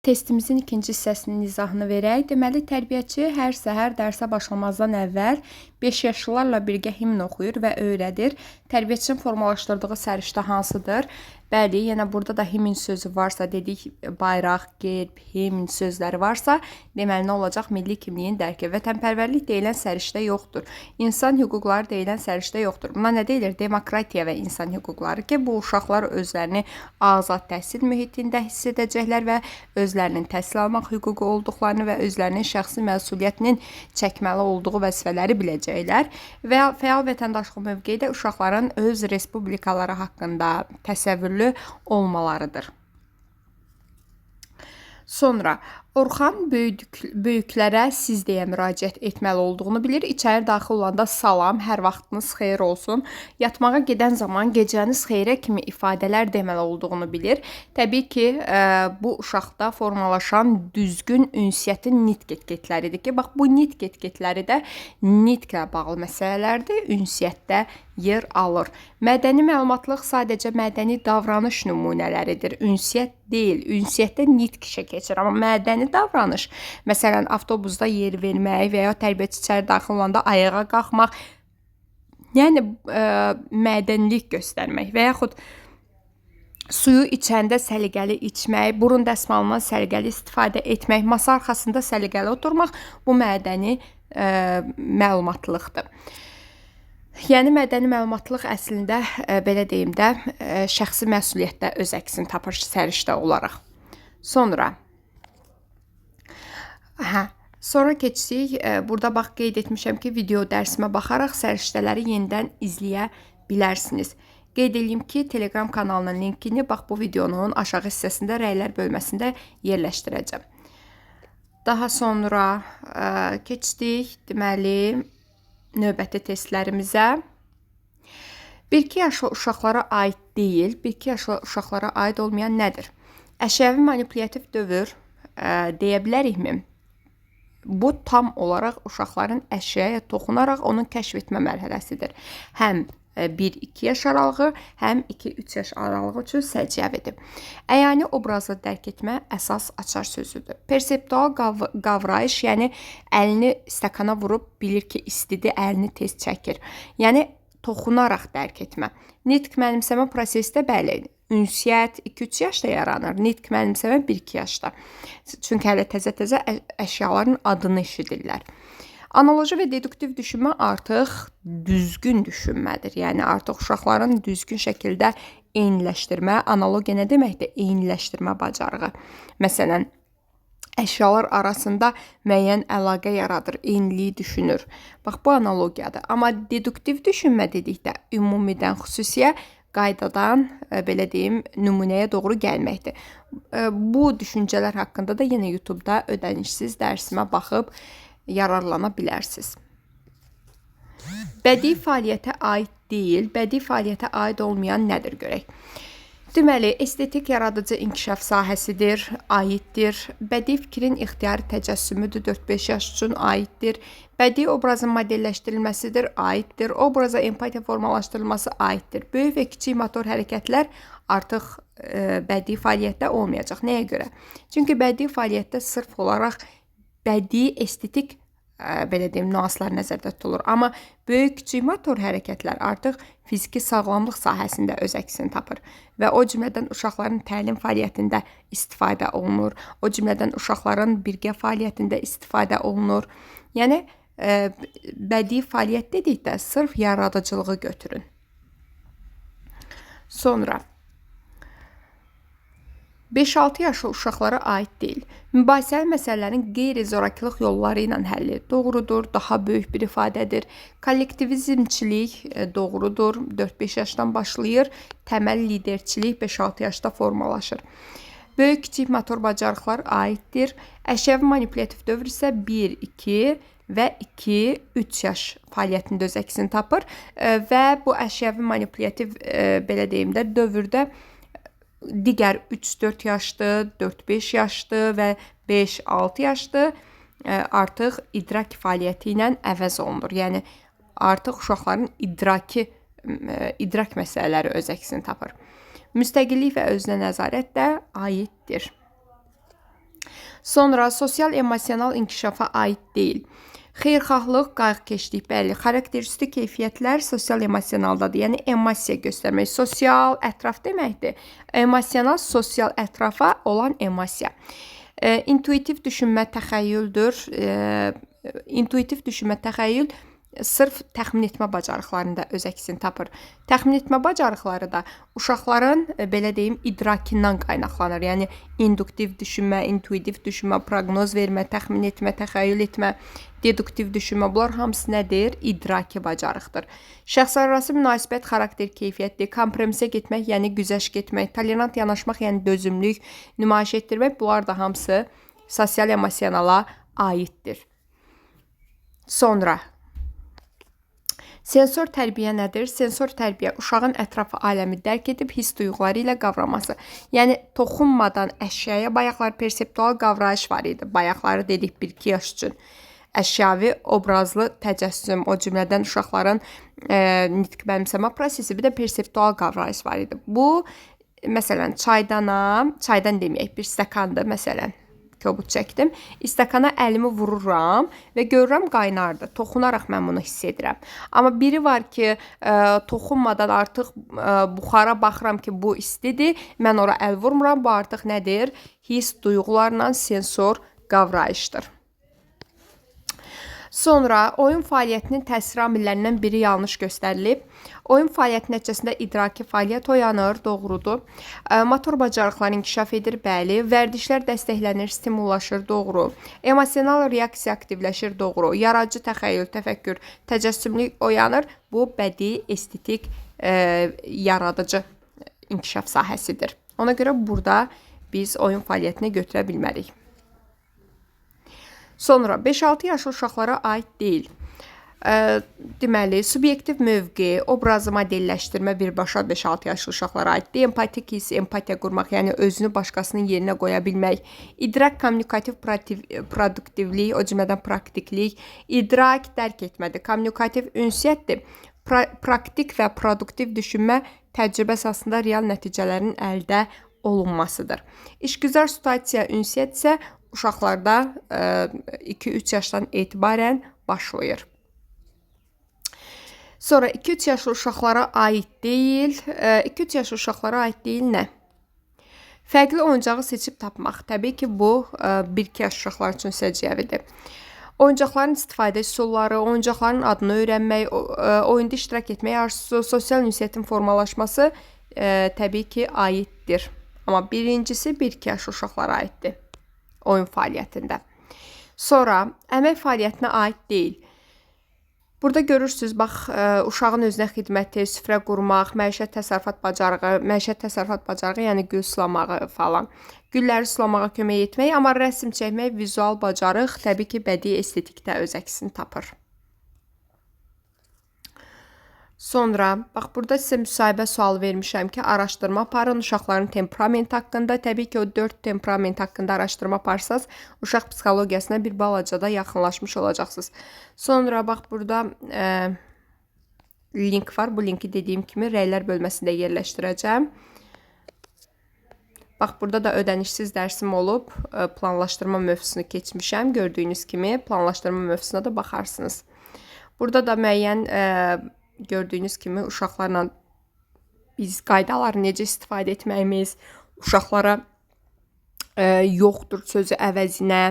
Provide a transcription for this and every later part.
Testimizin ikinci hissəsinin izahını verək. Deməli, tərbiyəçi hər səhər dərsə başlamazdan əvvəl 5 yaşlılarla birgə himn oxuyur və öyrədir. Tərbiyəçinin formalaşdırdığı səriştə hansıdır? Bəli, yenə burada da himn sözü varsa, dedik bayraq, gerb, himn sözləri varsa, deməli nə olacaq? Milli kimliyin dərki. Vətənpərvərlik deyilən səriştə yoxdur. İnsan hüquqları deyilən səriştə yoxdur. Buna nə deyilir? Demokratiya və insan hüquqları ki, bu uşaqlar özlərini azad təhsil mühitində hiss edəcəklər və özlərinin təhsil almaq hüququ olduqlarını və özlərinin şəxsi məsuliyyətinin çəkməli olduğu vəzifələri biləcəklər və fəal vətəndaşlıq mövqeyi də uşaqların öz respublikaları haqqında təsəvvürlü olmalarıdır. Sonra Orxan böyük, böyüklərə siz deyə müraciət etməli olduğunu bilir. İçəri daxil olanda salam, hər vaxtınız xeyir olsun. Yatmağa gedən zaman gecəniz xeyrə kimi ifadələr deməli olduğunu bilir. Təbii ki, ə, bu uşaqda formalaşan düzgün ünsiyyətin nitq etiketləridir ki, bax bu nitq etiketləri də nitqlə bağlı məsələlərdir. Ünsiyyətdə yer alır. Mədəni məlumatlıq sadəcə mədəni davranış nümunələridir. Ünsiyyət deyil. Ünsiyyətdə nitq işə keçir, amma mədəni mədəni davranış, məsələn, avtobusda yer vermək və ya tərbiyəçi içəri daxil olanda ayağa qalxmaq, yəni ə, mədənlik göstərmək və yaxud suyu içəndə səliqəli içmək, burun dəsmalından səliqəli istifadə etmək, masa arxasında səliqəli oturmaq bu mədəni ə, məlumatlıqdır. Yəni mədəni məlumatlıq əslində ə, belə deyim də, ə, şəxsi məsuliyyətdə öz əksini tapır səriştə olaraq. Sonra Hə. Sonra keçsək, e, burada bax qeyd etmişəm ki, video dərsimə baxaraq səriştələri yenidən izləyə bilərsiniz. Qeyd edeyim ki, Telegram kanalının linkini bax bu videonun aşağı hissəsində rəylər bölməsində yerləşdirəcəm. Daha sonra ə, keçdik, deməli, növbəti testlərimizə. 1-2 yaşlı uşaqlara aid deyil, 1-2 yaşlı uşaqlara aid olmayan nədir? Əşyəvi manipulyativ dövr ə, deyə bilərikmi? Bu tam olaraq uşaqların əşyaya toxunaraq onu kəşf etmə mərhələsidir. Həm 1-2 e, yaş aralığı, həm 2-3 yaş aralığı üçün səciyyəvidir. Əyani obrazı dərk etmə əsas açar sözüdür. Perseptual qav qavrayış, yəni əlini stəkana vurub bilir ki, istidir, əlini tez çəkir. Yəni toxunaraq dərk etmə. Nitq mənimsəmə prosesi də bəli, ünsiyyət 2-3 yaşda yaranır. Nitq mənimsəmə 1-2 yaşda. Çünki hələ təzə-təzə əşyaların adını eşidirlər. Analoji və deduktiv düşünmə artıq düzgün düşünmədir. Yəni artıq uşaqların düzgün şəkildə eyniləşdirmə, analogiya nə deməkdir? Eyniləşdirmə bacarığı. Məsələn, əşyalar arasında müəyyən əlaqə yaradır, eyinliyi düşünür. Bax bu analogiyadır. Amma deduktiv düşünmə dedikdə ümumidən xüsusiyə qaydadan e, belə deyim, nümunəyə doğru gəlməkdir. E, bu düşüncələr haqqında da yenə YouTube-da ödənişsiz dərsimə baxıb yararlana bilərsiniz. Bədii fəaliyyətə aid deyil, bədii fəaliyyətə aid olmayan nədir görək? Deməli, estetik yaradıcı inkişaf sahəsidir, aiddir. Bədii fikrin ixtiyari təcəssümüdür, 4-5 yaş üçün aiddir. Bədii obrazın modelləşdirilməsidir, aiddir. Obraza empatiya formalaşdırılması aiddir. Böyük və kiçik motor hərəkətlər artıq e, bədii fəaliyyətdə olmayacaq. Nəyə görə? Çünki bədii fəaliyyətdə sırf olaraq bədii estetik belə deyim, nüanslar nəzərdə tutulur. Amma böyük kiçik motor hərəkətlər artıq fiziki sağlamlıq sahəsində öz əksini tapır və o cümlədən uşaqların təlim fəaliyyətində istifadə olunur. O cümlədən uşaqların birgə fəaliyyətində istifadə olunur. Yəni ə, bədii fəaliyyət dedikdə sırf yaradıcılığı götürün. Sonra 5-6 yaşlı uşaqlara aid deyil. Mübahisəli məsələlərin qeyri-zorakılıq yolları ilə həlli doğrudur, daha böyük bir ifadədir. Kollektivizmçilik e, doğrudur, 4-5 yaşdan başlayır, təməl liderçilik 5-6 yaşda formalaşır. Böyük kiçik motor bacarıqlar aiddir. Əşyəvi manipulyativ dövr isə 1, 2 və 2-3 yaş fəaliyyətində öz əksini tapır e, və bu əşyəvi manipulyativ e, belə deyim də dövrdə digər 3-4 yaşlı, 4-5 yaşlı və 5-6 yaşlı e, artıq idrak fəaliyyəti ilə əvəz olunur. Yəni artıq uşaqların idraki e, idrak məsələləri öz əksini tapır. Müstəqillik və özünə nəzarət də aiddir. Sonra sosial emosional inkişafa aid deyil. Xeyirxahlıq, qayğıkeşlik, bəli, xarakteristik keyfiyyətlər sosial emosionaldadır. Yəni emosiya göstərmək, sosial ətraf deməkdir. Emosional sosial ətrafa olan emosiya. E, intuitiv düşünmə təxəyyüldür. E, intuitiv düşünmə təxəyyül sırf təxmin etmə bacarıqlarında öz əksini tapır. Təxmin etmə bacarıqları da uşaqların e, belə deyim idrakindən qaynaqlanır. Yəni induktiv düşünmə, intuitiv düşünmə, proqnoz vermə, təxmin etmə, təxəyyül etmə, deduktiv düşünmə bunlar hamısı nədir? İdraki bacarıqdır. Şəxsarası münasibət xarakter keyfiyyətdir. Kompromisə getmək, yəni güzəşt getmək, tolerant yanaşmaq, yəni dözümlük nümayiş etdirmək bunlar da hamısı sosial emosionala aiddir. Sonra Sensor tərbiyə nədir? Sensor tərbiyə uşağın ətraf aləmi dərk edib hiss duyğuları ilə qavraması. Yəni toxunmadan əşyaya bayaqlar perseptual qavrayış var idi. Bayaqları dedik 1-2 yaş üçün. Əşyavi obrazlı təcəssüm, o cümlədən uşaqların e, nitq bənimsəmə prosesi, bir də perseptual qavrayış var idi. Bu məsələn çaydana, çaydan deməyək, bir stəkandır məsələn kobud çəkdim. İstəkana əlimi vururam və görürəm qaynardı. Toxunaraq mən bunu hiss edirəm. Amma biri var ki, ə, e, toxunmadan artıq ə, e, buxara baxıram ki, bu istidir. Mən ora əl vurmuram. Bu artıq nədir? Hiss, duyğularla sensor qavrayışdır. Sonra oyun fəaliyyətinin təsir amillərindən biri yanlış göstərilib. Oyun fəaliyyəti nəticəsində idraki fəaliyyət oyanır, doğrudur. Motor bacarıqları inkişaf edir, bəli. Vərdişlər dəstəklənir, stimullaşır, doğru. Emosional reaksiya aktivləşir, doğru. Yaradıcı təxəyyül, təfəkkür, təcəssümlük oyanır. Bu bədii, estetik, e, yaradıcı inkişaf sahəsidir. Ona görə burada biz oyun fəaliyyətini götürə bilmərik. Sonra 5-6 yaşlı uşaqlara aid deyil. Ə, deməli, subyektiv mövqe, obrazı modelləşdirmə birbaşa 5-6 yaşlı uşaqlara aiddir. Empatik hiss, empatiya qurmaq, yəni özünü başqasının yerinə qoya bilmək, idrak, kommunikativ produktivlik, o cümlədən praktiklik, idrak dərk etmədir, kommunikativ ünsiyyətdir. Pra praktik və produktiv düşünmə təcrübə əsasında real nəticələrin əldə olunmasıdır. İşgüzar situasiya ünsiyyət isə uşaqlarda 2-3 yaşdan etibarən başlayır. Sonra 2-3 yaşlı uşaqlara aid deyil. 2-3 yaşlı uşaqlara aid deyil nə? Fərqli oyuncağı seçib tapmaq. Təbii ki, bu 1-2 yaş uşaqlar üçün səciyyəvidir. Oyuncaqların istifadə üsulları, oyuncaqların adını öyrənmək, oyunda iştirak etmək arzusu, sosial ünsiyyətin formalaşması təbii ki, aiddir. Amma birincisi 1-2 yaş uşaqlara aiddir oyun fəaliyyətində. Sonra əmək fəaliyyətinə aid deyil. Burada görürsüz, bax, ə, e, uşağın özünə xidməti, süfrə qurmaq, məişət təsərrüfat bacarığı, məişət təsərrüfat bacarığı, yəni gül sulamağı falan. Gülləri sulamağa kömək etmək, amma rəsm çəkmək, vizual bacarıq təbii ki, bədii estetikdə öz əksini tapır. Sonra, bax burada sizə müsahibə sualı vermişəm ki, araşdırma aparın uşaqların temperament haqqında. Təbii ki, o 4 temperament haqqında araşdırma aparsaz, uşaq psixologiyasına bir balaca da yaxınlaşmış olacaqsınız. Sonra bax burada e, link var. Bu linki dediyim kimi rəylər bölməsində yerləşdirəcəm. Bax burada da ödənişsiz dərsim olub, e, planlaşdırma mövzusunu keçmişəm. Gördüyünüz kimi planlaşdırma mövzusuna da baxarsınız. Burada da müəyyən e, gördüyünüz kimi uşaqlarla biz qaydaları necə istifadə etməyimiz, uşaqlara e, yoxdur sözü əvəzinə,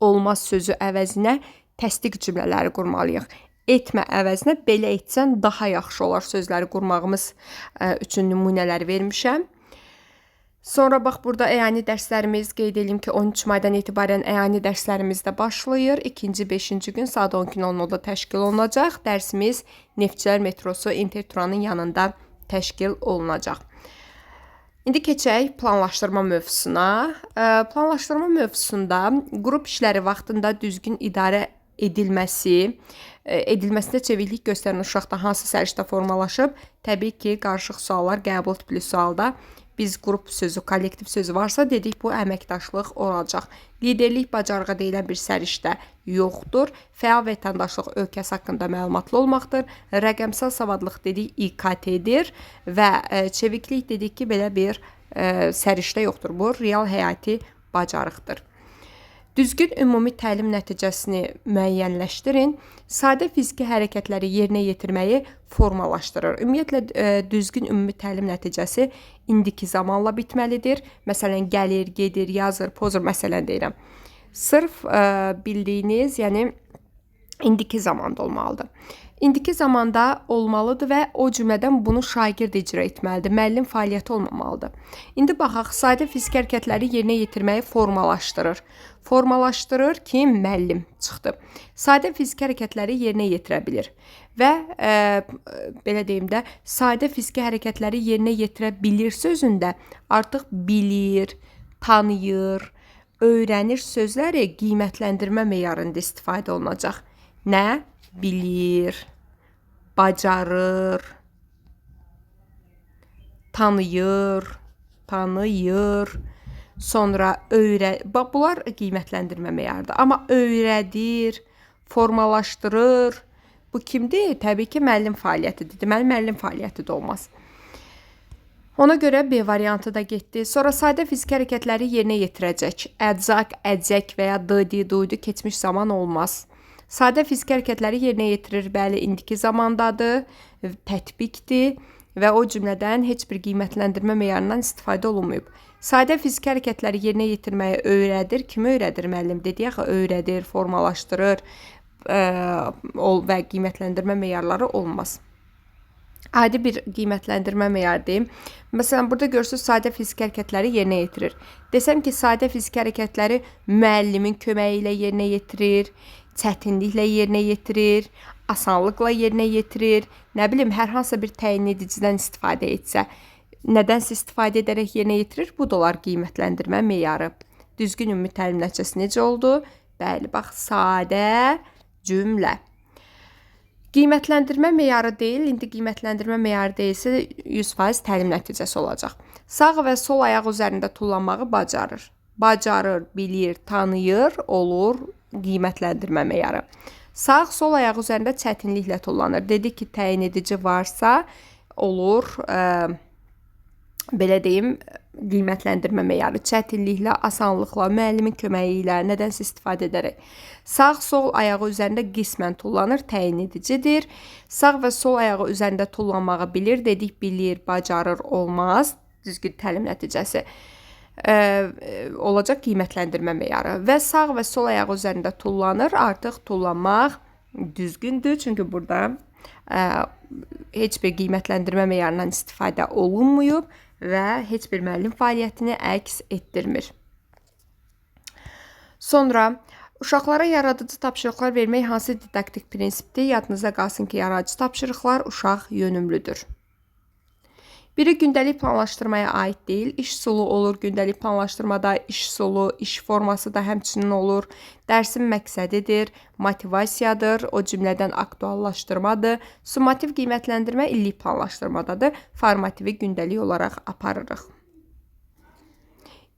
olmaz sözü əvəzinə təsdiq cümlələri qurmalıyıq. Etmə əvəzinə belə etsən daha yaxşı olar sözləri qurmağımız e, üçün nümunələr vermişəm. Sonra bax burada əyani dərslərimiz qeyd edim ki, 13 maydan etibarən əyani dərslərimiz də başlayır. 2-ci, 5-ci gün saat 12:00-da təşkil olunacaq. Dərsimiz Neftçilər metrosu Interturanın yanında təşkil olunacaq. İndi keçək planlaşdırma mövzusuna. Planlaşdırma mövzusunda qrup işləri vaxtında düzgün idarə edilməsi, edilməsində çeviklik göstərən uşaqda hansı səriştə formalaşıb? Təbii ki, qarışıq suallar qəbul tipli sualda biz qrup sözü, kollektiv sözü varsa dedik bu əməkdaşlıq olacaq. Liderlik bacarığı deyilən bir səriştə yoxdur. Fəal vətəndaşlıq ölkəsi haqqında məlumatlı olmaqdır. Rəqəmsal savadlıq dedik İKT-dir və e, çeviklik dedik ki, belə bir ə, e, səriştə yoxdur. Bu real həyati bacarıqdır. Düzgün ümumi təlim nəticəsini müəyyənləşdirin. Sadə fiziki hərəkətləri yerinə yetirməyi formalaşdırır. Ümumiyyətlə e, düzgün ümumi təlim nəticəsi indiki zamanla bitməlidir. Məsələn, gəlir, gedir, yazır, pozur məsələn deyirəm. Sırf e, bildiyiniz, yəni indiki zamanda olmalıdır. İndiki zamanda olmalıdır və o cümlədən bunu şagird icra etməlidir. Müəllim fəaliyyəti olmamalıdır. İndi baxaq, sadə fiziki hərəkətləri yerinə yetirməyi formalaşdırır. Formalaşdırır ki, müəllim çıxdı. Sadə fiziki hərəkətləri yerinə yetirə bilir. Və e, belə deyim də, sadə fiziki hərəkətləri yerinə yetirə bilir sözündə artıq bilir, tanıyır, öyrənir sözləri qiymətləndirmə meyarında istifadə olunacaq. Nə? Bilir, bacarır, tanıyır, tanıyır, sonra öyrə bax bunlar qiymətləndirmə meyarıdır. Amma öyrədir, formalaşdırır. Bu kimdir? Təbii ki, müəllim fəaliyyətidir. Deməli müəllim fəaliyyəti də olmaz. Ona görə B variantı da getdi. Sonra sadə fiziki hərəkətləri yerinə yetirəcək. Əczaq, əcək və ya dıdi, duydu keçmiş zaman olmaz. Sadə fiziki hərəkətləri yerinə yetirir. Bəli, indiki zamandadır, tətbiqdir və o cümlədən heç bir qiymətləndirmə meyarından istifadə olunmayıb. Sadə fiziki hərəkətləri yerinə yetirməyi öyrədir. Kimi öyrədir müəllim? Dedi axı öyrədir, formalaşdırır ə, və qiymətləndirmə meyarları olmaz. Adi bir qiymətləndirmə meyarı deyim. Məsələn, burada görürsüz sadə fiziki hərəkətləri yerinə yetirir. Desəm ki, sadə fiziki hərəkətləri müəllimin köməyi ilə yerinə yetirir, çətinliklə yerinə yetirir, asanlıqla yerinə yetirir, nə bilim, hər hansı bir təyin edicidən istifadə etsə, nədənsə istifadə edərək yerinə yetirir, bu da olar qiymətləndirmə meyarı. Düzgün ümumi təlim nəticəsi necə oldu? Bəli, bax, sadə cümlə. Qiymətləndirmə meyarı deyil, indi qiymətləndirmə meyarı deyilsə 100% təlim nəticəsi olacaq. Sağ və sol ayaq üzərində tullanmağı bacarır. Bacarır, bilir, tanıyır, olur, qiymətləndirmə meyarı. Sağ, sol ayaq üzərində çətinliklə tullanır. Dedik ki, təyin edici varsa olur, ə, belə deyim, qiymətləndirmə meyarı çətinliklə, asanlıqla, müəllimin köməyi ilə, nədənsə istifadə edərək. Sağ, sol ayağı üzərində qismən tullanır, təyin edicidir. Sağ və sol ayağı üzərində tullanmağı bilir, dedik, bilir, bacarır, olmaz. Düzgün təlim nəticəsi ə, olacaq qiymətləndirmə meyarı və sağ və sol ayaq üzərində tullanır. Artıq tullanmaq düzgündür, çünki burada ə, heç bir qiymətləndirmə meyarından istifadə olunmayıb və heç bir müəllim fəaliyyətini əks etdirmir. Sonra uşaqlara yaradıcı tapşırıqlar vermək hansı didaktik prinsipdir? Yadınıza qalsın ki, yaradıcı tapşırıqlar uşaq yönümlüdür. Biri gündəlik planlaşdırmaya aid deyil. İş solu olur gündəlik planlaşdırmada, iş solu, iş forması da həmçinin olur. Dərsin məqsədidir, motivasiyadır, o cümlədən aktuallaşdırmadır. Summativ qiymətləndirmə illik planlaşdırmadadır. Formativi gündəlik olaraq aparırıq.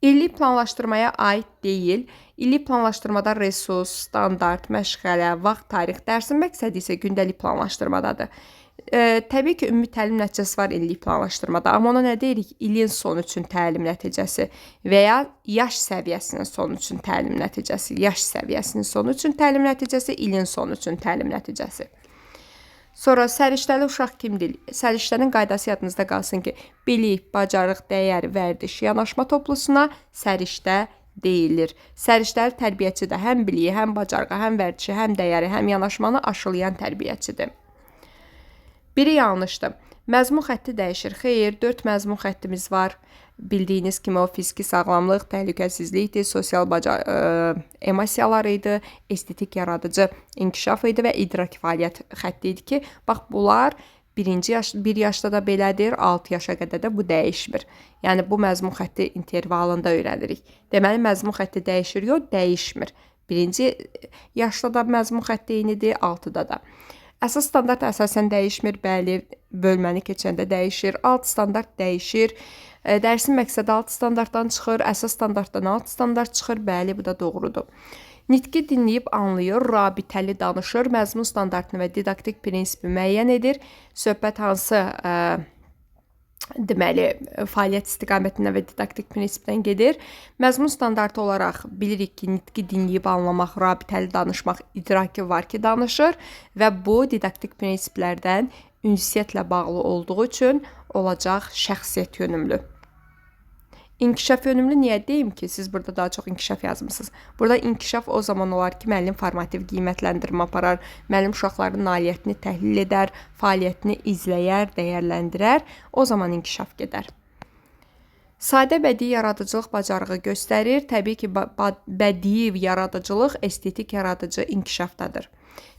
İllik planlaşdırmaya aid deyil. İllik planlaşdırmada resurs, standart, məşğələ, vaxt, tarix, dərsin məqsədi isə gündəlik planlaşdırmadadır. E, təbii ki, ümumi təlim nəticəsi var illik planlaşdırmada, amma ona nə deyirik? İlin sonu üçün təlim nəticəsi və ya yaş səviyyəsinin sonu üçün təlim nəticəsi. Yaş səviyyəsinin sonu üçün təlim nəticəsi, ilin sonu üçün təlim nəticəsi. Sonra səriştəli uşaq kimdir? Səriştənin qaydası yadınızda qalsın ki, bilik, bacarıq, dəyər, vərdiş, yanaşma toplusuna səriştə deyilir. Səriştəli tərbiyəçi də həm biliyi, həm bacarığı, həm vərdişi, həm dəyəri, həm yanaşmanı aşılayan tərbiyəçidir. Biri yanlışdır. Məzmun xətti dəyişir. Xeyr, 4 məzmun xəttimiz var. Bildiyiniz kimi o fiziki sağlamlıq, təhlükəsizlikdir, sosial bacar ə, e, emosiyalar idi, estetik yaradıcı inkişaf idi və idrak fəaliyyət xətti idi ki, bax bunlar birinci yaş, 1 yaşda da belədir, 6 yaşa qədər də bu dəyişmir. Yəni bu məzmun xətti intervalında öyrənirik. Deməli məzmun xətti dəyişir, yox, dəyişmir. Birinci yaşda da məzmun xətti eynidir, 6-da da. Əsas standart əsasən dəyişmir, bəli, bölməni keçəndə dəyişir. Alt standart dəyişir. E, dərsin məqsədi alt standartdan çıxır, əsas standartdan alt standart çıxır. Bəli, bu da doğrudur. Nitqi dinləyib anlayır, rabitəli danışır, məzmun standartını və didaktik prinsipi müəyyən edir. Söhbət hansı ə, e, deməli fəaliyyət istiqamətindən və didaktik prinsipdən gedir. Məzmun standartı olaraq bilirik ki, nitqi dinləyib anlamaq, rabitəli danışmaq, idraki var ki, danışır və bu didaktik prinsiplərdən ünsiyyətlə bağlı olduğu üçün olacaq şəxsiyyət yönümlü. İnkişaf yönümlü niyə deyim ki, siz burada daha çox inkişaf yazmısınız. Burada inkişaf o zaman olar ki, müəllim formativ qiymətləndirmə aparar, müəllim uşaqların nailiyyətini təhlil edər, fəaliyyətini izləyər, dəyərləndirər. O zaman inkişaf gedər. Sadə bədii yaradıcılıq bacarığı göstərir. Təbii ki, bədii yaradıcılıq estetik yaradıcı inkişafdadır.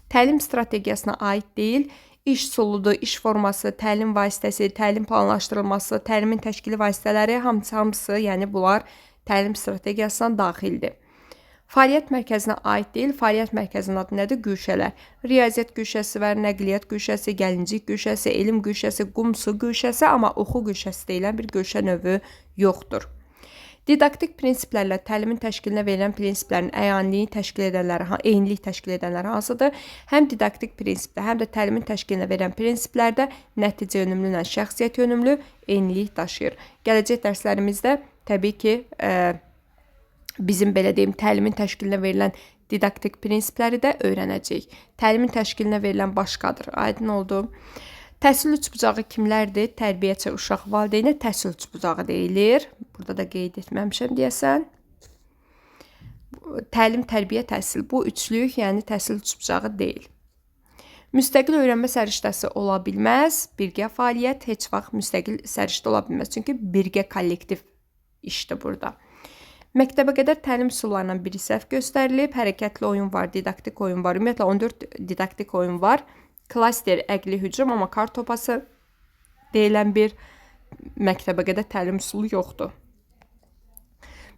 Təlim strategiyasına aid deyil, iş üsuludur, iş forması, təlim vasitəsi, təlim planlaşdırılması, təlimin təşkili vasitələri hamısı hamısı, yəni bunlar təlim strategiyasına daxildir. Fəaliyyət mərkəzinə aid deyil, fəaliyyət mərkəzinin adı nədir? Güşələr. Riyaziyyat güşəsi var, nəqliyyat güşəsi, gəlincik güşəsi, elm güşəsi, qumsu güşəsi, amma oxu güşəsi deyilən bir güşə növü yoxdur. Didaktik prinsiplərlə təlimin təşkilinə verilən prinsiplərin əyanliyi təşkil edənləri, eynilik təşkil edənləri hansıdır? Həm didaktik prinsipdə, həm də təlimin təşkilinə verilən prinsiplərdə nəticə yönümlü ilə şəxsiyyət yönümlü eynilik daşıyır. Gələcək dərslərimizdə təbii ki, ə, bizim belə deyim, təlimin təşkilinə verilən didaktik prinsipləri də öyrənəcəyik. Təlimin təşkilinə verilən başqadır. Aydın oldu. Təhsil üçbucağı kimlərdir? Tərbiyəçi, uşaq, valideynə təhsil üçbucağı deyilir. Burada da qeyd etməmişəm deyəsən. Təlim, tərbiyə, təhsil bu üçlük, yəni təhsil üçbucağı deyil. Müstəqil öyrənmə səriştəsi ola bilməz. Birgə fəaliyyət heç vaxt müstəqil səriştə ola bilməz. Çünki birgə kollektiv işdir burada. Məktəbə qədər təlim üsullarından biri səhv göstərilib. Hərəkətli oyun var, didaktik oyun var. Ümumiyyətlə 14 didaktik oyun var. Klaster əqli hücum, amma kart topası deyilən bir məktəbə qədər təlim üsulu yoxdur.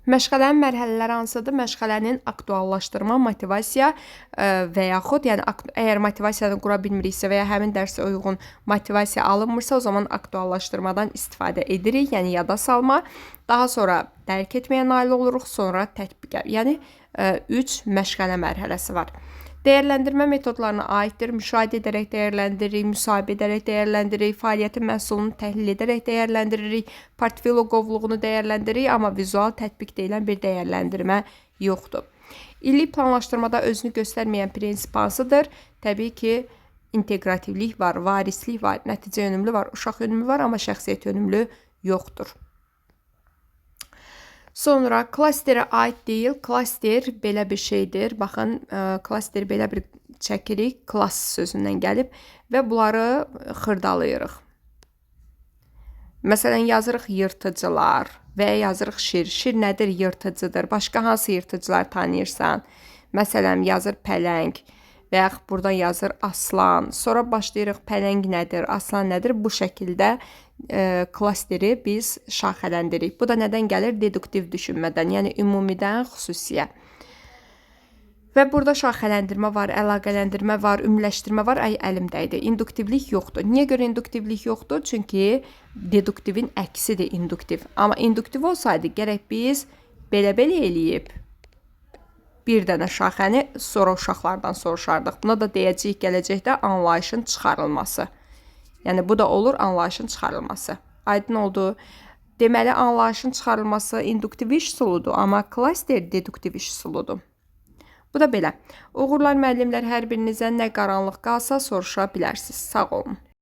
Məşğələnin mərhələləri hansıdır? Məşğələnin aktuallaşdırma, motivasiya ə, və yaxud yəni əgər motivasiyanı qura bilmiriksə və ya həmin dərsə uyğun motivasiya alınmırsa, o zaman aktuallaşdırmadan istifadə edirik, yəni yada salma. Daha sonra dərk etməyə nail oluruq, sonra tətbiqə. Yəni 3 məşğələ mərhələsi var. Dəyərləndirmə metodlarına aiddir. Müşahidə edərək dəyərləndiririk, müsahibə edərək dəyərləndiririk, fəaliyyətin məhsulunu təhlil edərək dəyərləndiririk, portfolio qovluğunu dəyərləndiririk, amma vizual tətbiq deyilən bir dəyərləndirmə yoxdur. İllik planlaşdırmada özünü göstərməyən prinsip hansıdır? Təbii ki, inteqrativlik var, varislik var, nəticə yönümlü var, uşaq yönümlü var, amma şəxsiyyət yönümlü yoxdur. Sonra klasterə aid deyil. Klaster belə bir şeydir. Baxın, ə, klaster belə bir çəkirik. Klass sözündən gəlib və bunları xırdalayırıq. Məsələn, yazırıq yırtıcılar və ya yazırıq şir. Şir nədir? Yırtıcıdır. Başqa hansı yırtıcılar tanıyırsan? Məsələn, yazır pələng və yaxud buradan yazır aslan. Sonra başlayırıq pələng nədir, aslan nədir? Bu şəkildə e, klasteri biz şaxələndirik. Bu da nədən gəlir? Deduktiv düşünmədən, yəni ümumidən xüsusiyə. Və burada şaxələndirmə var, əlaqələndirmə var, ümumiləşdirmə var. Ay əlimdə idi. İnduktivlik yoxdur. Niyə görə induktivlik yoxdur? Çünki deduktivin əksidir induktiv. Amma induktiv olsaydı gərək biz belə-belə eləyib bir dənə şaxəni sonra uşaqlardan soruşardıq. Buna da deyəcəyik gələcəkdə anlayışın çıxarılması. Yəni bu da olur anlayışın çıxarılması. Aydın oldu. Deməli anlayışın çıxarılması induktiv iş üsuludur, amma klaster deduktiv iş üsuludur. Bu da belə. Uğurlar müəllimlər hər birinizə nə qaranlıq qalsa soruşa bilərsiniz. Sağ olun.